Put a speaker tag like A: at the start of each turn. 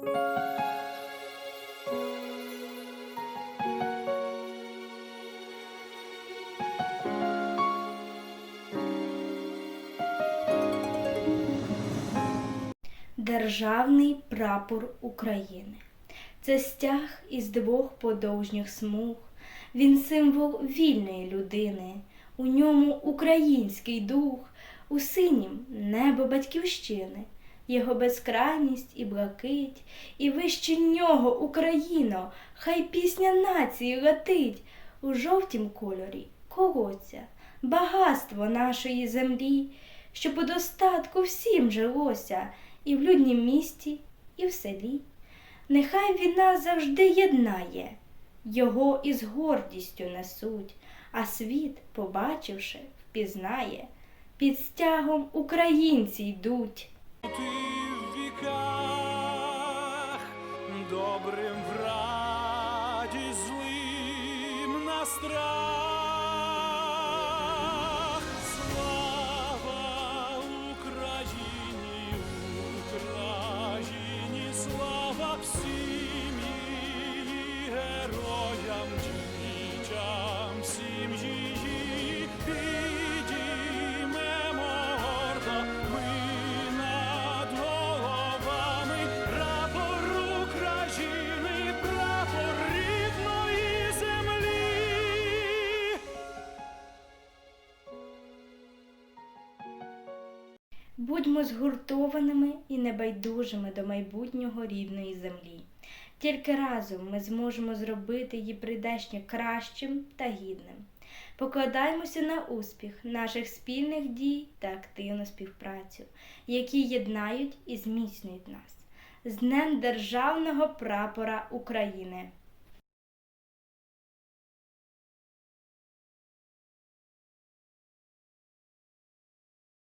A: Державний прапор України. Це стяг із двох подовжніх смуг. Він символ вільної людини. У ньому український дух, у синім небо батьківщини, його безкрайність і блакить, і вище нього Україно, хай пісня нації летить у жовтім кольорі колоться, багатство нашої землі, що по достатку всім жилося, і в люднім місті, і в селі. Нехай він нас завжди єднає, його із гордістю несуть, а світ, побачивши, впізнає, під стягом українці йдуть.
B: Ти в віках, добрим
A: Будьмо згуртованими і небайдужими до майбутнього рідної землі. Тільки разом ми зможемо зробити її прийдешнє кращим та гідним. Покладаймося на успіх наших спільних дій та активну співпрацю, які єднають і зміцнюють нас. З Днем Державного прапора України!